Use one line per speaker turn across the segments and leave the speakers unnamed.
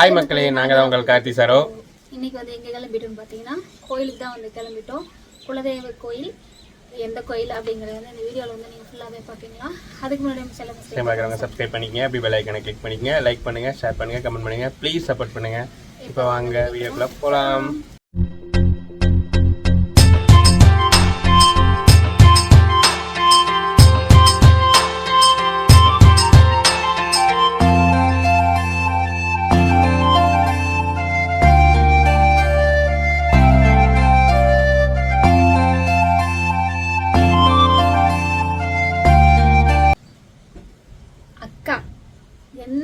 Hi மக்களே. நாங்கள் தான் உங்கள் கார்த்தி சாரோ.
இன்னைக்கு வந்து எங்கே கிளம்பிட்டோம்னு பார்த்தீங்கன்னா கோயிலுக்கு தான் வந்து கிளம்பிட்டோம். குலதெய்வ கோயில் எந்த கோயில் அப்படிங்கிறது வந்து இந்த வீடியோவில் வந்து நீங்கள் ஃபுல்லாகவே பார்ப்பீங்களா? அதுக்கு முன்னாடி சில
பார்க்குறவங்க சப்ஸ்கிரைப் பண்ணிக்கங்க. அப்படி பெல் ஐக்கனை கிளிக் பண்ணிக்கங்க. லைக் பண்ணுங்கள் ஷேர் பண்ணுங்கள் கமெண்ட் பண்ணுங்கள் ப்ளீஸ் சப்போர்ட் பண்ணுங்கள் இப்போ வாங்க வீடியோக்குள்ளே போகலாம்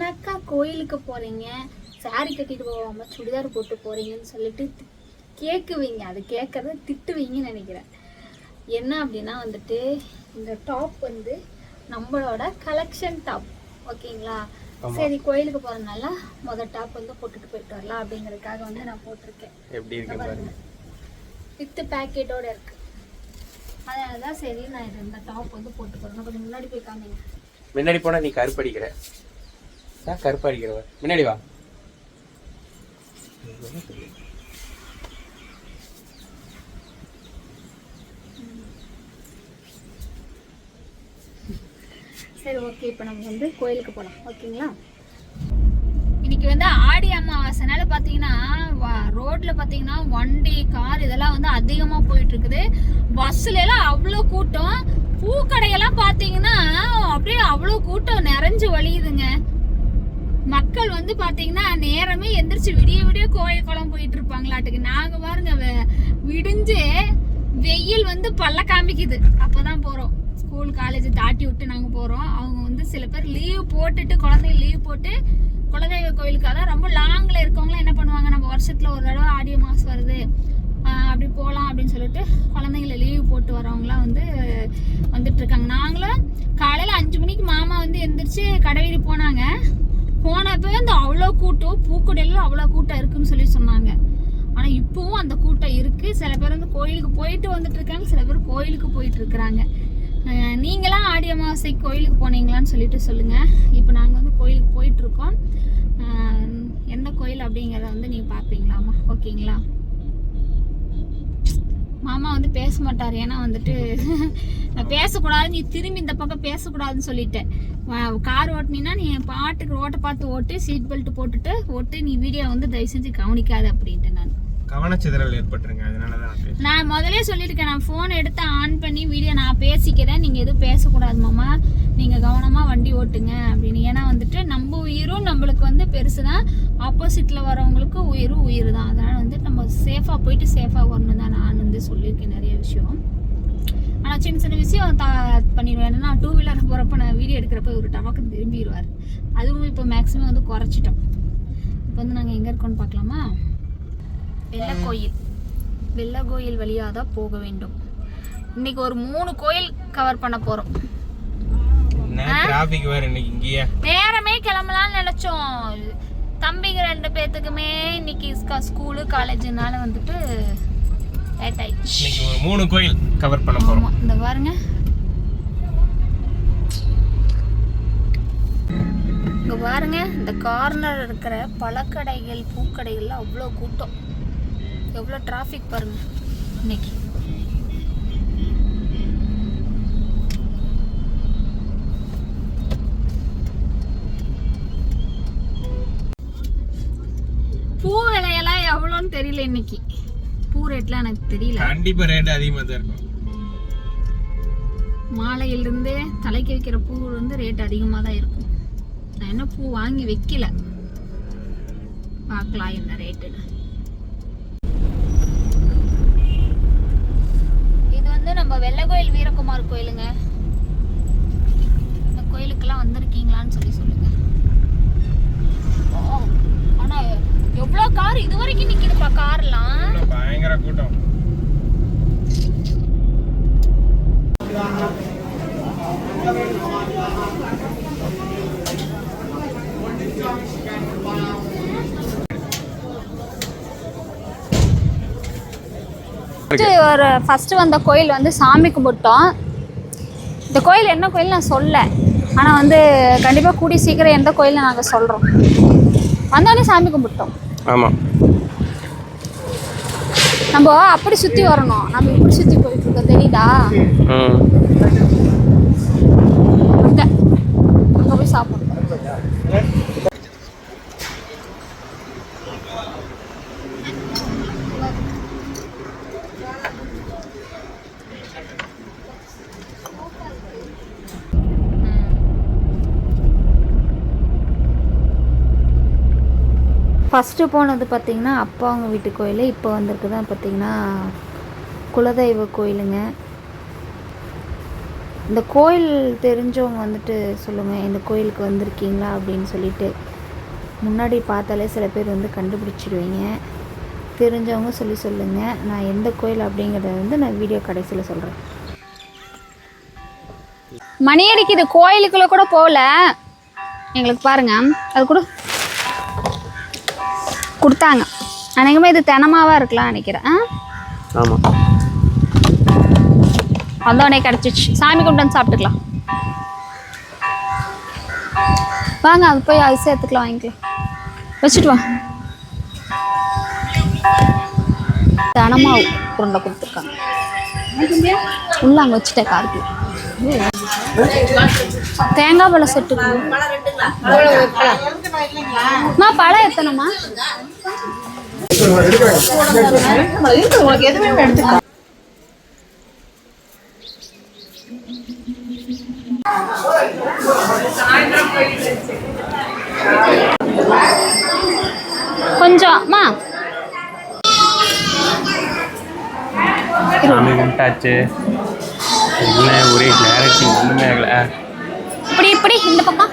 என்னக்கா கோயிலுக்கு போகிறீங்க saree கட்டிட்டு போகாம சுடிதார் போட்டு போகிறீங்கன்னு சொல்லிட்டு கேக்குவீங்க. அது கேட்கறத திட்டுவீங்கன்னு நினைக்கிறேன். என்ன அப்படின்னா வந்துட்டு இந்த டாப் வந்து நம்மளோட கலெக்ஷன் டாப் ஓகேங்களா? சரி கோயிலுக்கு போகிறதுனால மொதல் டாப் வந்து போட்டுட்டு போயிட்டு வரலாம் அப்படிங்கிறதுக்காக வந்து நான் போட்டிருக்கேன்.
எப்படி இருக்கு பாருங்க.
வித்து பேக்கெட்டோட இருக்கு. அதனால தான் சரி நான் இந்த டாப் வந்து போட்டு போகிறேன் கொஞ்சம் முன்னாடி போய் காமிங்க.
முன்னாடி போனால் நீ கருப்படிக்கிற. நான் கருப்படிக்கிறவ முன்னாடி வா.
சரி ஓகே இப்போ நம்ம வந்து கோயிலுக்கு போகலாம் ஓகேங்களா இன்னைக்கு வந்து ஆடி அமாவாசைனால பார்த்தீங்கன்னா ரோட்ல பார்த்தீங்கன்னா வண்டி கார் இதெல்லாம் வந்து அதிகமாக போயிட்டு இருக்குது பஸ்ல எல்லாம் அவ்வளோ கூட்டம். பூக்கடையெல்லாம் பார்த்தீங்கன்னா அப்படியே அவ்வளோ கூட்டம் நிறைஞ்சு வழியுதுங்க. மக்கள் வந்து பாத்தீங்கன்னா நேரமே எந்திரிச்சு விடிய விடிய கோயில் குளம் போயிட்டு இருப்பாங்களாட்டுக்கு. நாங்க பாருங்க விடிஞ்சு வெயில் வந்து பல்ல காமிக்குது. அப்பதான் போறோம். ஸ்கூல் காலேஜ் தாட்டி விட்டு நாங்க போறோம். அவங்க வந்து சில பேர் லீவ் போட்டுட்டு குழந்தைங்க லீவ் போட்டு குலதெய்வ கோயிலுக்கு. அதான் ரொம்ப லாங்ல இருக்கவங்களாம் என்ன பண்ணுவாங்க நம்ம வருஷத்துல ஒரு தடவை ஆடியோ மாசம் வருது. அப்படி போகலாம் அப்படின்னு சொல்லிட்டு குழந்தைங்கள லீவ் போட்டு வரவங்களாம் வந்து வந்துட்டு இருக்காங்க. நாங்களும் காலையில் அஞ்சு மணிக்கு மாமா வந்து எந்திரிச்சு கடைவீதி போனாங்க. போனப்போ வந்து அவ்வளோ கூட்டம் பூக்கடையில் அவ்வளோ கூட்டம் இருக்குன்னு சொல்லி சொன்னாங்க. ஆனால் இப்போவும் அந்த கூட்டம் இருக்குது சில பேர் வந்து கோயிலுக்கு போயிட்டு வந்துட்டு இருக்காங்க சில பேர் கோயிலுக்கு போயிட்டு இருக்கிறாங்க. நீங்களாம் ஆடி அமாவாசை கோயிலுக்கு போனீங்களான்னு சொல்லிட்டு சொல்லுங்கள் இப்போ நாங்கள் வந்து கோயிலுக்கு போயிட்டுருக்கோம் எந்த கோயில் அப்படிங்கிறத வந்து நீங்கள் பார்ப்பீங்களாமா ஓகேங்களா? மாமா வந்து பேச மாட்டார். ஏன்னா வந்துட்டு நான் பேசக்கூடாது நீ திரும்பி இந்த பக்கம் பேசக்கூடாதுன்னு சொல்லிட்டேன். கார் ஓட்டுனீன்னா நீ பாட்டுக்கு ரோட்டை பார்த்து ஓட்டு சீட் பெல்ட் போட்டுட்டு ஓட்டு நீ வீடியோ வந்து தயவு செஞ்சு கவனிக்காத அப்படின்ட்டு நான்.
கவனச்சிதறல் ஏற்பட்டுருங்க அதனால தான் நான் பேசுறேன்
நான் முதலே சொல்லியிருக்கேன் நான் ஃபோன் எடுத்து ஆன் பண்ணி வீடியோ நான் பேசிக்கிறேன் நீங்கள் எதுவும் பேசக்கூடாது மாமா. நீங்கள் கவனமாக வண்டி ஓட்டுங்க அப்படின்னு. ஏன்னா வந்துட்டு நம்ம உயிரும் நம்மளுக்கு வந்து பெருசு தான் ஆப்போசிட்டில் வரவங்களுக்கு உயிரும் உயிர் தான் அதனால் வந்து நம்ம சேஃபாக போயிட்டு சேஃபாக வரணும் தான் நான் வந்து சொல்லியிருக்கேன் நிறைய விஷயம். ஆனால் சின்ன சின்ன விஷயம் தா பண்ணிடுவேன். ஏன்னா டூ வீலர் போகிறப்ப நான் வீடியோ எடுக்கிறப்ப ஒரு டமக்கு திரும்பிடுவார். அதுவும் இப்போ மேக்ஸிமம் வந்து குறைச்சிட்டோம். இப்போ வந்து நாங்கள் எங்கே இருக்கோம்னு பார்க்கலாமா? வெள்ளை கோயில். வெள்ளை கோயில் வழியாக தான் போக வேண்டும். இன்னைக்கு ஒரு மூணு கோயில் கவர் பண்ண போகிறோம்
டிராஃபிக் வேறு இன்னைக்கு இங்கேயே?
நேரமே கிளம்பலாம்னு நினச்சோம். தம்பிங்க ரெண்டு பேர்த்துக்குமே இன்னைக்கு ஸ்கா ஸ்கூலு காலேஜுனால வந்துட்டு லேட் ஆயிடுச்சு.
இன்னைக்கு ஒரு மூணு கோயில் கவர் பண்ண
ஆமாம் இந்த பாருங்க. இங்க பாருங்க இந்த கார்னர் இருக்கிற பழக்கடைகள் பூக்கடைகள்ல அவ்வளோ கூட்டம். எவ்வளோ டிராஃபிக் பாருங்க. இன்னைக்கு. பூ விலையெல்லாம் எவ்வளோன்னு தெரியல இன்னைக்கு. பூ ரேட்லாம் எனக்கு தெரியல.
கண்டிப்பாக ரேட் அதிகமாக தான் இருக்கும்.
மாலையிலிருந்து தலைக்கு வைக்கிற பூ வந்து ரேட் அதிகமாக தான் இருக்கும். நான் என்ன பூ வாங்கி வைக்கல. பார்க்கலாம் என்ன ரேட்டுன்னு இது வந்து நம்ம வெள்ளகோயில் வீரகுமார் கோயிலுங்க. இந்த கோயிலுக்கெல்லாம் வந்திருக்கீங்களான்னு சொல்லி சொல்லுங்க. ஆனா எவ்வளோ கார் இது வரைக்கும் நிற்கிதுப்பா கார்லாம்.
பயங்கர கூட்டம்.
ஃபஸ்ட்டு ஒரு ஃபஸ்ட்டு வந்த கோயில் வந்து சாமி கும்பிட்டோம். இந்த கோயில் என்ன கோயில் நான் சொல்ல. ஆனால் வந்து கண்டிப்பாக கூடி சீக்கிரம் எந்த கோயில்னு நாங்கள் சொல்கிறோம் வந்தோடனே சாமி கும்பிட்டோம்.
ஆமாம்
நம்ம அப்படி சுற்றி வரணும். நம்ம இப்படி சுற்றி போயிட்டு இருக்கோம் தெரியுதா
ம்
அங்கே அங்கே போய் சாப்பிடணும் ஃபஸ்ட்டு போனது பார்த்திங்கன்னா அப்பா அவங்க வீட்டு கோயில். இப்போ வந்திருக்கு தான் பார்த்திங்கன்னா குலதெய்வ கோயிலுங்க. இந்த கோயில் தெரிஞ்சவங்க வந்துட்டு சொல்லுங்கள் இந்த கோயிலுக்கு வந்திருக்கீங்களா? அப்படின்னு சொல்லிட்டு முன்னாடி பார்த்தாலே சில பேர் வந்து கண்டுபிடிச்சிடுவீங்க தெரிஞ்சவங்க சொல்லி சொல்லுங்கள் நான் எந்த கோயில் அப்படிங்கிறத வந்து நான் வீடியோ கடைசியில் சொல்கிறேன் மணி அடிக்குது கோயிலுக்குள்ள கூட போகல. எங்களுக்கு பாருங்க. அது கூட கொடுத்தாங்க. அநேகமாக இது தினமாவாக இருக்கலாம் நினைக்கிறேன். ஆ?
ஆமாம்
வந்தோடனே கிடச்சிச்சு. சாமி வந்து சாப்பிட்டுக்கலாம். வாங்க அது போய் ஐஸ் எடுத்துக்கலாம் வாங்கிக்கலாம். வச்சுட்டு வா. தனமா உருண்டை கொடுத்துருக்காங்க. உள்ள அங்கே வச்சுட்டேன் காருக்கு. தேங்காய் பழம் செட்டுக்கு. மா பழம் எத்தனைம்மா? கொஞ்சம் அம்மா.
சாமி கும்பிட்டாச்சு. என்ன ஒரே கிளாரிட்டி ஒன்றுமே ஆகல
இப்படி இப்படி இந்த பக்கம்.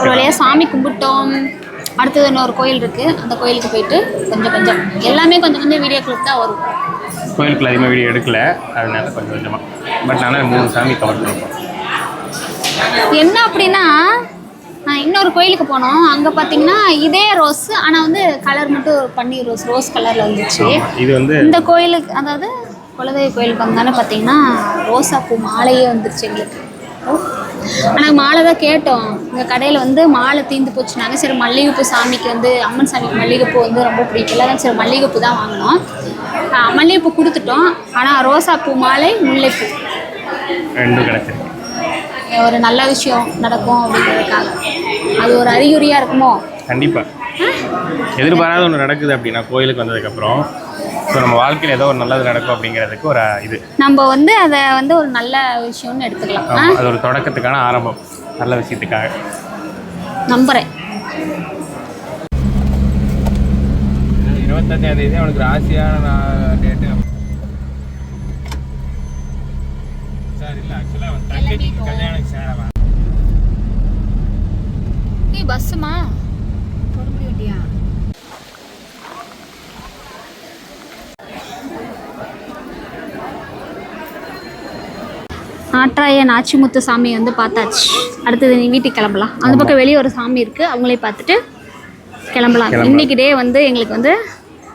ஒரு வழியாக சாமி கும்பிட்டோம். அடுத்தது இன்னொரு கோயில் இருக்கு. அந்த கோயிலுக்கு போயிட்டு கொஞ்சம் கொஞ்சம் எல்லாமே கொஞ்சம் கொஞ்சம் வீடியோ கிளிப் தான் வரும்.
கோயிலுக்குள்ள அதிகமாக வீடியோ எடுக்கல. அதனால கொஞ்சம் கொஞ்சமாக பட் ஆனால் மூணு சாமி கவர் பண்ணிருக்கோம்.
என்ன அப்படின்னா இன்னொரு கோயிலுக்கு போனோம். அங்கே பார்த்தீங்கன்னா இதே ரோஸ் ஆனால் வந்து கலர் மட்டும் பன்னீர் ரோஸ் ரோஸ் கலரில் வந்துச்சு.
இது வந்து
இந்த கோயிலுக்கு அதாவது குலதெய்வ கோயிலுக்கு வந்தாலும் பார்த்தீங்கன்னா ரோசா பூ மாலையே வந்துருச்சு எங்களுக்கு. ஆனால் மாலை தான் கேட்டோம். இந்த கடையில் வந்து மாலை தீர்ந்து போச்சுனாங்க சரி மல்லிகைப்பூ சாமிக்கு வந்து அம்மன் சாமிக்கு மல்லிகைப்பூ வந்து ரொம்ப பிடிக்கல. அதான் சரி மல்லிகைப்பூ தான் வாங்கினோம். மல்லிகைப்பூ கொடுத்துட்டோம். ஆனால் ரோசா பூ மாலை முல்லைப்பூ.
ரெண்டும் கிடச்சிருக்கு.
ஒரு நல்ல விஷயம் நடக்கும் அப்படிங்கிறதுக்காக. அது ஒரு அறிகுறியாக இருக்குமோ?
கண்டிப்பாக எதிர்பாராத ஒன்று நடக்குது அப்படின்னா கோயிலுக்கு வந்ததுக்கப்புறம் ஸோ நம்ம வாழ்க்கையில் ஏதோ ஒரு நல்லது நடக்கும் அப்படிங்கிறதுக்கு ஒரு இது.
நம்ம வந்து அதை வந்து ஒரு நல்ல விஷயம்னு எடுத்துக்கலாம்.
ஆமா, அது ஒரு தொடக்கத்துக்கான ஆரம்பம். நல்ல விஷயத்துக்காக.
நம்புகிறேன்
இருபத்தஞ்சாம் தேதி அவனுக்கு ராசியான
நாட்டாய நாச்சிமுத்து சாமி வந்து பார்த்தாச்சு. அடுத்தது நீ வீட்டுக்கு கிளம்பலாம். அந்த பக்கம் வெளியே ஒரு சாமி இருக்கு. அவங்களே பார்த்துட்டு கிளம்பலாம். இன்னைக்கு டே வந்து எங்களுக்கு வந்து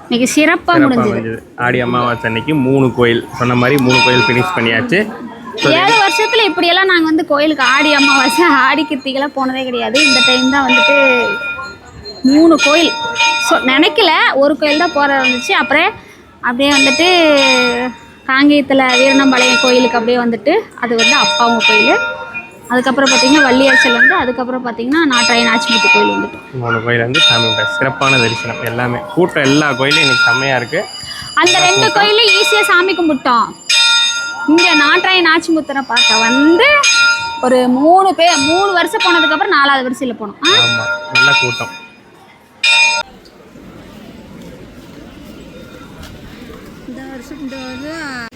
இன்னைக்கு சிறப்பாக முடிஞ்சது.
ஆடி அமாவாசை அன்னைக்கு மூணு கோயில். சொன்ன மாதிரி மூணு கோயில் ஃபினிஷ் பண்ணியாச்சு.
ஏழு வருஷத்துல இப்படியெல்லாம் நாங்கள் வந்து கோயிலுக்கு ஆடி அமாவாசை ஆடி கிருத்திகெல்லாம் போனதே கிடையாது. இந்த டைம் தான் வந்துட்டு மூணு கோயில். ஸோ நினைக்கல. ஒரு கோயில் தான் போகிற இருந்துச்சு. அப்புறம் அப்படியே வந்துட்டு காங்கேயத்தில் வீரணம்பாளையம் கோயிலுக்கு அப்படியே வந்துட்டு அது வந்து அப்பாவுங்க கோயில். அதுக்கப்புறம் பார்த்தீங்கன்னா வள்ளியரசல் வந்து அதுக்கப்புறம் பார்த்தீங்கன்னா நாட்டாய நாச்சிமுத்து கோயில் வந்துட்டு.
மூணு கோயில் வந்து சாமி. சிறப்பான தரிசனம் எல்லாமே. கூட்டம் எல்லா கோயிலும் இன்னைக்கு செம்மையாக இருக்குது
அந்த ரெண்டு கோயிலும் ஈஸியாக சாமி கும்பிட்டோம். இங்கே நாட்டாய நாச்சிமுத்தனை பார்க்க வந்து ஒரு மூணு பேர் மூணு வருஷம் போனதுக்கப்புறம் நாலாவது வரிசையில் போனோம்.
நல்ல கூட்டம்.
இந்த வருஷம்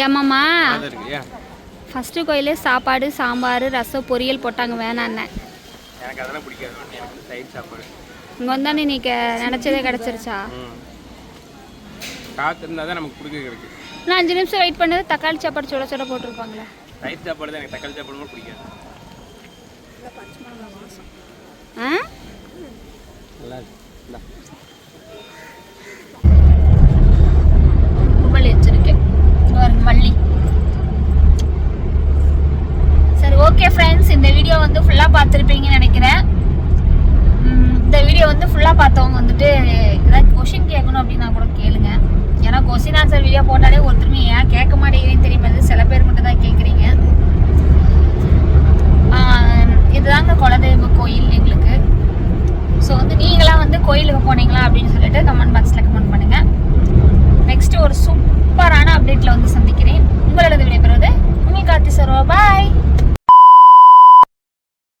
ஏமாம்மா ஃபஸ்ட்டு கோயிலே சாப்பாடு சாம்பார் ரசம் பொரியல் போட்டாங்க வேணான்னேன்
எனக்கு அதெல்லாம் பிடிக்காது எனக்கு சாப்பாடு.
இங்கே வந்தானே நீ நினச்சதே கிடச்சிருச்சா?
ம். காற்று இருந்தால் தான் நமக்கு பிடிக்க கிடைக்கு.
நான் அஞ்சு நிமிஷம் வெயிட் பண்ணது தக்காளி சாப்பாடு சுட சுட போட்டிருப்பாங்களே.
சைட் சாப்பாடு தான் எனக்கு. தக்காளி சாப்பாடு கூட பிடிக்காது.
ஆ?
நல்லா இருக்கு இந்தா.
கும்பல் வச்சிருக்கேன் ஒரு மல்லி சரி ஓகே ஃப்ரெண்ட்ஸ் இந்த வீடியோ வந்து ஃபுல்லாக பார்த்துருப்பீங்கன்னு நினைக்கிறேன் உம், இந்த வீடியோ வந்து ஃபுல்லாக பார்த்தவங்க வந்துட்டு ஏதாவது கொஷின் கேட்கணும் அப்படின்னா கூட கேளுங்க ஏன்னா கொஸ்டின் ஆன்சர் ஒருத்தருமே ஏன் கேட்க மாட்டேங்கிறேன்னு தெரியுமா? சில பேர் மட்டும் தான் கேட்குறீங்க. இதுதாங்க குலதெய்வ கோயில் எங்களுக்கு. ஸோ வந்து நீங்களாம் வந்து கோயிலுக்கு போனீங்களா அப்படின்னு சொல்லிட்டு கமெண்ட் பாக்ஸில் கமெண்ட் பண்ணுங்கள் நெக்ஸ்ட் ஒரு சூப்பரான அப்டேட்டில் வந்து சந்திக்கிறேன். உங்களோட விடைபெறுவது உங்கள் கார்த்தி சர்வா பாய்